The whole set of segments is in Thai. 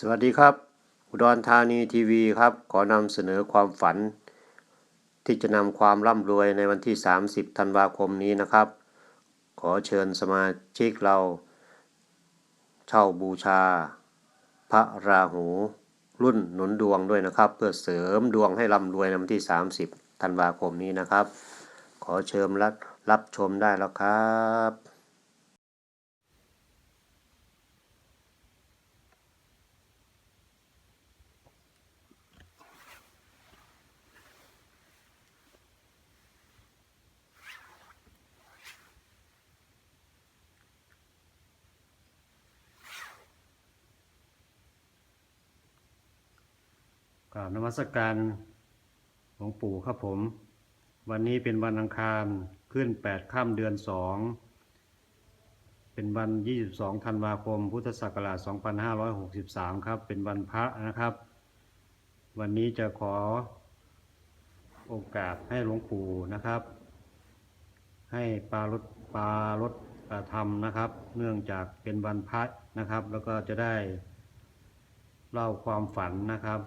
สวัสดีครับ อุดรธานีทีวีครับ ขอนำเสนอความฝัน ที่จะนำความร่ำรวยในวันที่ 30 ธันวาคมนี้นะครับ ขอเชิญสมาชิกเรา เช่าบูชา พระราหู รุ่นหนุนดวงด้วยนะครับ เพื่อเสริมดวงให้ร่ำรวยในวันที่ 30 ธันวาคมนี้นะครับ ขอเชิญรับรับชมได้แล้วครับ กราบนมัสการหลวงปู่ครับผม วันนี้เป็นวันอังคารขึ้นแปดค่ำเดือนสองเป็นวัน 22 ธันวาคม พุทธศักราช 2563 ครับ เป็นวันพระนะครับ วันนี้จะขอโอกาสให้หลวงปู่นะครับ ให้ปาลดปาลดธรรมนะครับ เนื่องจากเป็นวันพระนะครับ แล้วก็จะได้เล่าความฝันนะครับ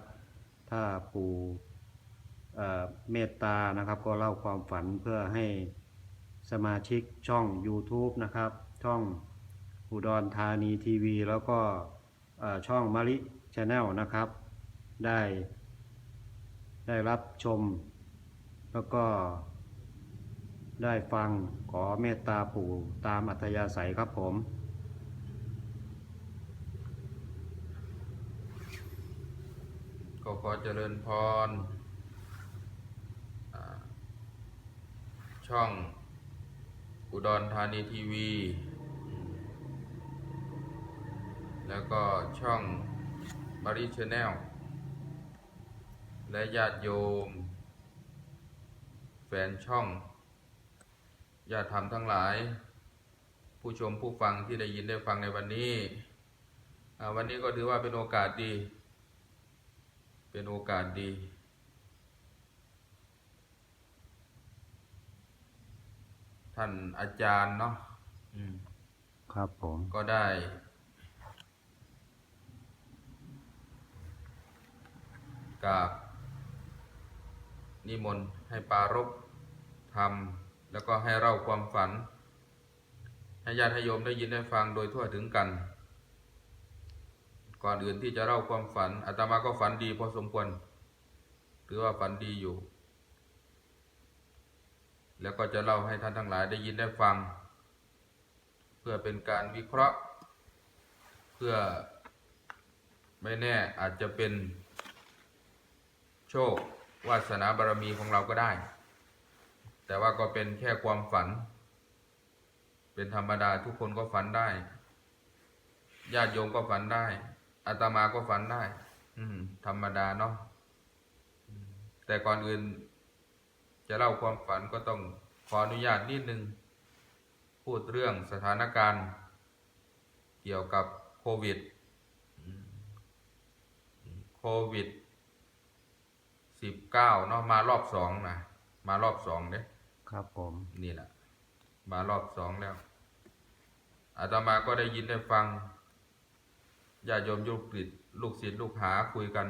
ถ้าปู่เมตตานะครับก็เล่าความฝันเพื่อให้สมาชิกช่อง YouTube นะครับ ช่องอุดรธานีทีวี แล้วก็ช่องมาริชาแนลนะครับ ได้ได้รับชม แล้วก็ได้ฟังขอเมตตาปู่ตามอัธยาศัยครับผม ก็ขอเจริญพร ช่องอุดรธานีทีวี แล้วก็ช่องมาริชแนลและญาติโยม แฟนช่องญาติธรรมทั้งหลาย ผู้ชมผู้ฟังที่ได้ยินได้ฟังในวันนี้ วันนี้ก็ถือว่าเป็นโอกาสดี เป็นโอกาสดี ท่านอาจารย์เนาะอืมครับผม ก็ได้กราบนิมนต์ให้ปรารบธรรมแล้วก็ให้เล่าความฝัน ให้ญาติโยมได้ยินได้ฟังโดยทั่วถึงกัน ก่อนอื่นที่จะเล่าความฝันอาตมาก็ฝันดีพอสมควรหรือว่าฝันดีอยู่ แล้วก็จะเล่าให้ท่านทั้งหลายได้ยินได้ฟัง เพื่อเป็นการวิเคราะห์ เพื่อไม่แน่อาจจะเป็น โชควาสนาบารมีของเราก็ได้ แต่ว่าก็เป็นแค่ความฝัน เป็นธรรมดาทุกคนก็ฝันได้ญาติโยมก็ฝันได้ อาตมาก็ฝันได้ อืม ธรรมดาเนาะอืมแต่ก่อนอื่น จะเล่าความฝันก็ต้องขออนุญาตนิดนึง พูดเรื่องสถานการณ์ เกี่ยวกับโควิดอืมโควิดสิบเก้าเนาะมารอบสองนะมารอบสองเนี่ยครับผม นี่แหละ มารอบสองแล้วอาตมาก็ได้ยินได้ฟัง ญาติโยมลูกศิษย์ลูกศิษย์ลูกหาคุยกัน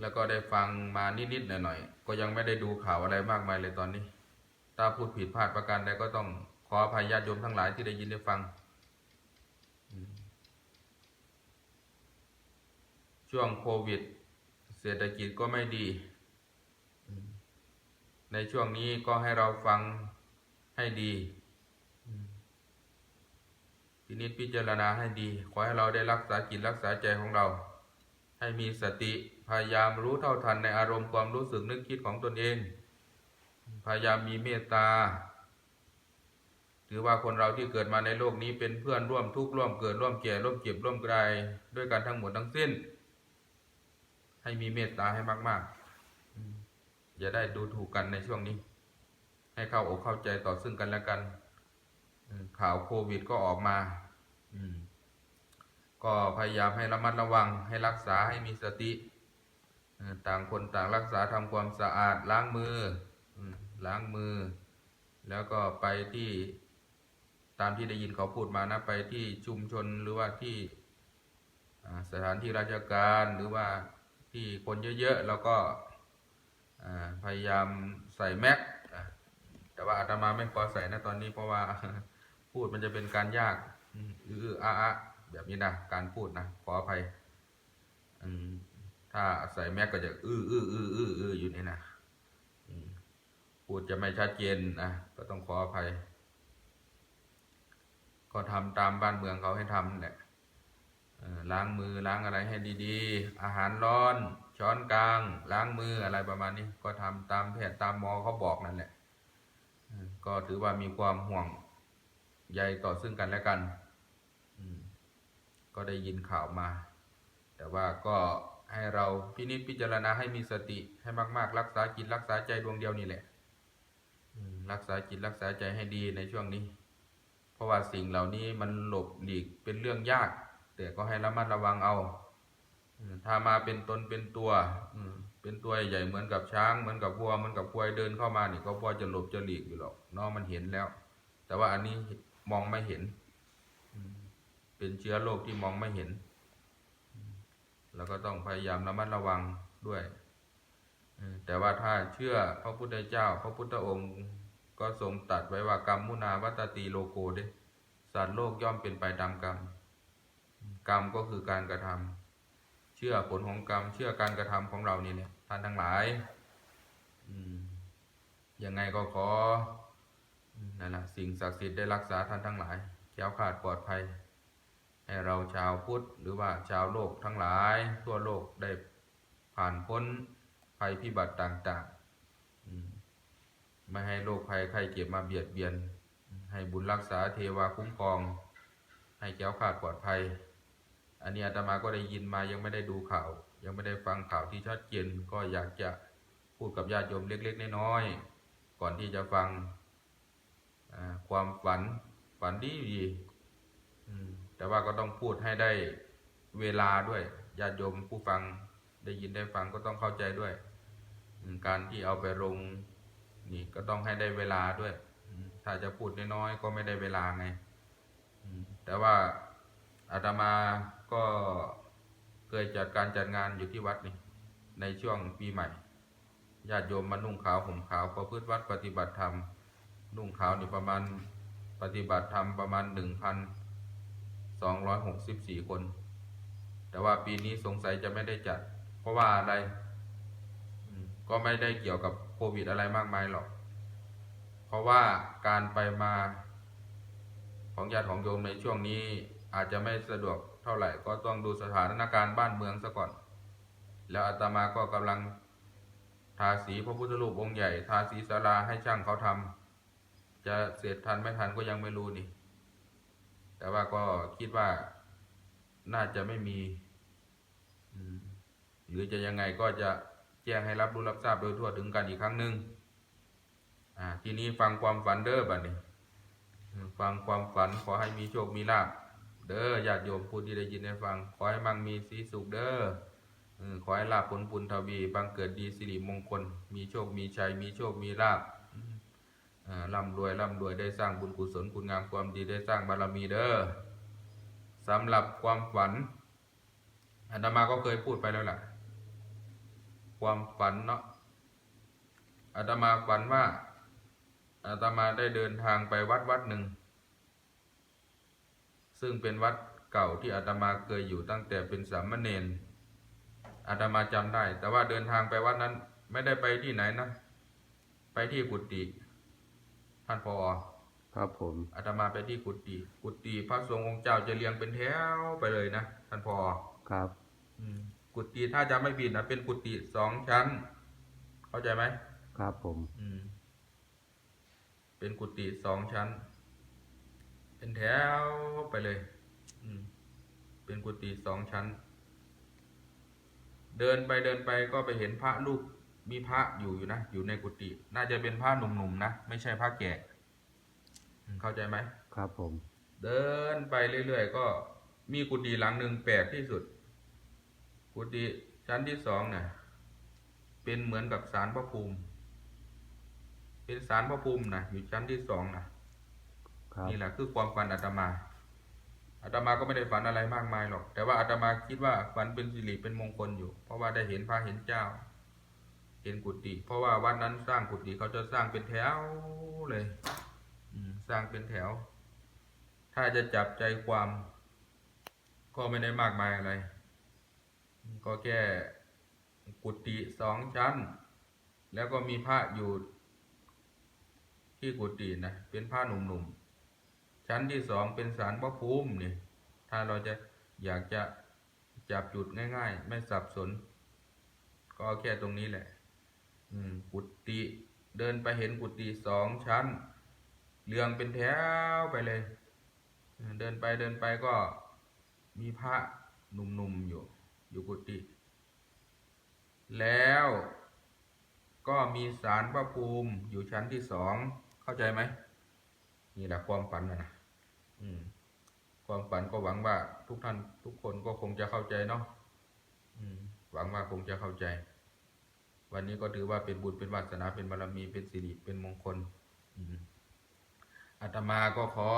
แล้วก็ได้ฟังมานิดๆหน่อยๆก็ยังไม่ได้ดูข่าวอะไรมากมายเลยตอนนี้ ถ้าพูดผิดพลาดประการใดก็ต้องขออภัยญาติโยมทั้งหลายที่ได้ยินได้ฟัง ช่วงโควิด เศรษฐกิจก็ไม่ดี ในช่วงนี้ก็ให้เราฟังให้ดี พินิจพิจารณาให้ดี ขอให้เราได้รักษาจิตรักษาใจของเรา ให้มีสติพยายามรู้เท่าทันในอารมณ์ความรู้สึกนึกคิดของตนเอง พยายามมีเมตตาถือว่าคนเราที่เกิดมาในโลกนี้เป็นเพื่อนร่วมทุกข์ร่วมเกิดร่วมแก่ร่วมเจ็บร่วมกลายด้วยกันทั้งหมดทั้งสิ้น ให้มีเมตตาให้มากๆอย่าได้ดูถูกกันในช่วงนี้ ให้เข้าอกเข้าใจต่อซึ่งกันและกัน ข่าวโควิดก็ออกมา อืม ก็พยายามให้ระมัดระวัง ให้รักษาให้มีสติต่างคนต่างรักษาทำความสะอาดล้างมือล้างมือ แล้วก็ไปที่ตามที่ได้ยินเขาพูดมานะไปที่ชุมชนหรือว่าที่สถานที่ราชการหรือว่าที่คนเยอะๆแล้วก็พยายามใส่แมสแต่ว่าอาตมาไม่ขอใส่นะตอนนี้เพราะว่า พูดมันจะเป็นการยากอือออาอะแบบนี้นะการพูดนะขออภัยถ้าใส่แมสก็จะอื้ออื้ออื้ออื้ออื้ออยู่นี่นะพูดจะไม่ชัดเจนนะก็ต้องขออภัย ก็ทำตามบ้านเมืองเขาให้ทำแหละล้างมือล้างอะไรให้ดีๆ อาหารร้อน ช้อนกลาง ล้างมืออะไรประมาณนี้ ก็ทำตามแพทย์ตามหมอเขาบอกนั่นแหละก็ถือว่ามีความห่วง ใยต่อซึ่งกันและกันก็ได้ยินข่าวมา แต่ว่าก็ให้เราพินิจพิจารณาให้มีสติให้มาก ๆ รักษาจิตรักษาใจดวงเดียวนี่แหละรักษาจิตรักษาใจให้ดีในช่วงนี้ เพราะว่าสิ่งเหล่านี้มันหลบหลีกเป็นเรื่องยาก แต่ก็ให้ระมัดระวังเอาถ้ามาเป็นตนเป็นตัวเป็นตัวใหญ่เหมือนกับช้างเหมือนกับวัวเหมือนกับควายเดินเข้ามานี่ก็พอจะหลบจะหลีกอยู่หรอกน้องมันเห็นแล้ว แต่ว่าอันนี้ มองไม่เห็น เป็นเชื้อโรคที่มองไม่เห็น แล้วก็ต้องพยายามระมัดระวังด้วย แต่ว่าถ้าเชื่อพระพุทธเจ้า พระพุทธองค์ก็ทรงตัดไว้ว่ากรรมมุนาวัตติโลโกเดสัตว์โลกย่อมเป็นไปตามกรรม กรรมก็คือการกระทำเชื่อผลของกรรม เชื่อการกระทำของเรานี่เนี่ยท่านทั้งหลาย อืมยังไงก็ขอ นั่นแหละสิ่งศักดิ์สิทธิ์ได้รักษาท่านทั้งหลายแคล้วขาดปลอดภัย ให้เราชาวพุทธหรือว่าชาวโลกทั้งหลาย ทั่วโลกได้ผ่านพ้นภัยพิบัติต่างๆไม่ให้โรคภัยไข้เจ็บมาเบียดเบียน ให้บุญรักษาเทวาคุ้มครอง ให้แก้วขาดปลอดภัย อันนี้อาตมาก็ได้ยินมายังไม่ได้ดูข่าว ยังไม่ได้ฟังข่าวที่ชัดเจนก็อยากจะพูดกับญาติโยมเล็ก ๆ น้อยๆก่อนที่จะฟัง ความฝันฝันดีดีอืมแต่ว่าก็ต้องพูดให้ได้เวลาด้วยญาติโยมผู้ฟังได้ยินได้ฟังก็ต้องเข้าใจด้วยอืมการที่เอาไปลงนี่ก็ต้องให้ได้เวลาด้วยอืมถ้าจะพูดน้อยๆก็ไม่ได้เวลาไงอืมแต่ว่าอาตมาก็เคยจัดการจัดงานอยู่ที่วัดนี่ในช่วงปีใหม่ญาติโยมมานุ่งขาวห่มขาวประพฤติวัดปฏิบัติธรรม นุ่งขาวนี่ประมาณปฏิบัติธรรมประมาณหนึ่งพันสองร้อยหกสิบสี่คน แต่ว่าปีนี้สงสัยจะไม่ได้จัด เพราะว่าอะไร ก็ไม่ได้เกี่ยวกับโควิดอะไรมากมายหรอก เพราะว่าการไปมาของญาติของโยมในช่วงนี้อาจจะไม่สะดวกเท่าไหร่ ก็ต้องดูสถานการณ์บ้านเมืองซะก่อน แล้วอาตมาก็กำลังทาสีพระพุทธรูปองค์ใหญ่ ทาสีศาลาให้ช่างเขาทำ จะเสร็จทันไม่ทันก็ยังไม่รู้นี่ แต่ว่าก็คิดว่าน่าจะไม่มี หรือจะยังไงก็จะแจ้งให้รับรู้รับทราบโดยทั่วถึงกันอีกครั้งหนึ่งอ่าทีนี้ฟังความฝันเด้อบัดนี้ฟังความฝันขอให้มีโชคมีลาภเด้อญาติโยมผู้ที่ได้ยินได้ฟัง ขอให้มั่งมีสีสุขเด้อขอให้ลาภผลบุญทวีบังเกิดดีสิริมงคล มีโชคมีชัยมีโชคมีลาภ ร่ำรวยร่ำรวยได้สร้างบุญกุศลคุณงามความดีได้สร้างบารมีเด้อสำหรับความฝันอาตมาก็เคยพูดไปแล้วล่ะ ความฝันเนาะอาตมาฝันว่าอาตมาได้เดินทางไปวัดวัดหนึ่ง ซึ่งเป็นวัดเก่าที่อาตมาเคยอยู่ตั้งแต่เป็นสามเณรอาตมาจำได้ แต่ว่าเดินทางไปวัดนั้นไม่ได้ไปที่ไหนนะ ไปที่กุฏิ ท่านพอครับผมอาตมาไปที่กุฏิกุฏิพระสงฆ์องค์เจ้าจะเรียงเป็นแถวไปเลยนะท่านพอครับ อืมกุฏิถ้าจะไม่ผิดนะเป็นกุฏิสองชั้น เข้าใจไหมครับผม อืม เป็นกุฏิสองชั้น เป็นแถวไปเลย อืม เป็นกุฏิสองชั้น เดินไปเดินไปก็ไปเห็นพระรูป มีพระอยู่อยู่นะ อยู่ในกุฏิน่าจะเป็นพระหนุ่มๆนะ ไม่ใช่พระแก่อืมเข้าใจไหม ครับผม เดินไปเรื่อยๆ ก็มีกุฏิหลังหนึ่งแปลกที่สุด กุฏิชั้นที่สองเนี่ยเป็นเหมือนกับศาลพระภูมิ เป็นศาลพระภูมินะอยู่ชั้นที่สองนะครับนี่แหละคือความฝันอาตมาอาตมาก็ไม่ได้ฝันอะไรมากมายหรอก แต่ว่าอาตมาคิดว่าฝันเป็นสิริเป็นมงคลอยู่ เพราะว่าได้เห็นพระเห็นเจ้า เห็นกุฏิเพราะว่าวัดนั้นสร้างกุฏิเขาจะสร้างเป็นแถวเลยสร้างเป็นแถว ถ้าจะจับใจความ ก็ไม่ได้มากมายอะไร ก็แค่กุฏิสองชั้น แล้วก็มีพระอยู่ที่กุฏินะเป็นผ้าหนุ่มๆ ชั้นที่สองเป็นสารพระภูมินี่ถ้าเราจะอยากจะจับจุดง่าย ๆ ไม่สับสน ก็แค่ตรงนี้แหละ กุฏิเดินไปเห็นกุฏิสองชั้น เรียงเป็นแถวไปเลย เดินไปเดินไปก็มีพระหนุ่มๆอยู่ อยู่กุฏิแล้วก็มีสารพระภูมิอยู่ชั้นที่สองเข้าใจไหมนี่แหละความฝันนะนะความฝันก็หวังว่าทุกท่านทุกคนก็คงจะเข้าใจเนาะหวังว่าคงจะเข้าใจ วันนี้ก็ถือว่าเป็นบุญเป็นวาสนาเป็นบารมีเป็นสิริเป็นมงคลอาตมาก็ขอ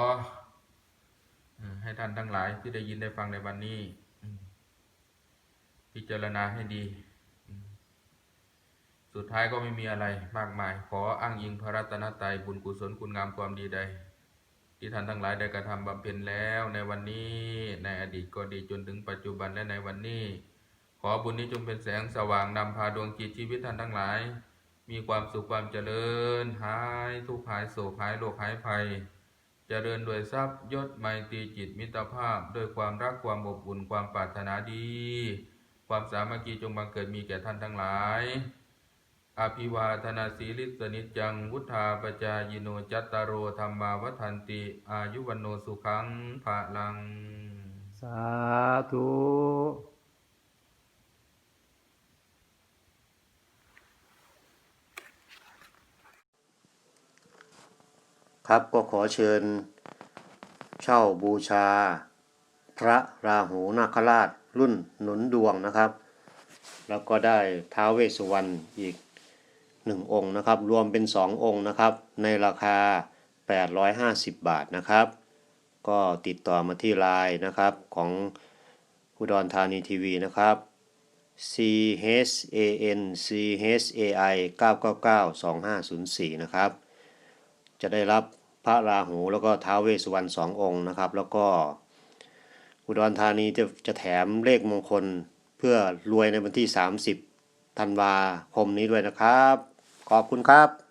ให้ท่านทั้งหลายที่ได้ยินได้ฟังในวันนี้ พิจารณาให้ดี สุดท้ายก็ไม่มีอะไรมากมาย ขออ้างอิงพระรัตนตรัยบุญกุศลคุณงามความดีใด ที่ท่านทั้งหลายได้กระทำบำเพ็ญแล้วในวันนี้ในอดีตก็ดีจนถึงปัจจุบันและในวันนี้ ขอบุญนี้จงเป็นแสงสว่างนำพาดวงจิตชีวิตท่านทั้งหลาย มีความสุขความเจริญ หายทุกข์หายโศกหายโรคหายภัย เจริญด้วยทรัพย์ยศไมตรีจิตมิตรภาพ ด้วยความรักความอบอุ่นความปรารถนาดี ความสามัคคีจงบังเกิดมีแก่ท่านทั้งหลายอภิวาทนาสีลิสนิจจัง วุธาปจายโนจัตตารโอธรรมาวัฏันติ อายุวันโนสุขังภาลัง สาธุ ครับก็ขอเชิญ เช่าบูชา พระราหูนาคราชรุ่นหนุนดวงนะครับ แล้วก็ได้ท้าวเวสสุวรรณอีกหนึ่งองค์นะครับ รวมเป็นสององค์นะครับ ในราคา 850 บาทนะครับ ก็ติดต่อมาที่ไลน์นะครับของอุดรธานีทีวีนะครับ C H A N C H A I 999 2504 นะครับ จะได้รับพระราหูแล้วก็ท้าวเวสสุวรรณสององค์นะครับ แล้วก็อุดรธานีจะจะแถมเลขมงคลเพื่อรวยในวันที่ 30ธันวาคมนี้ด้วยนะครับ ขอบคุณครับ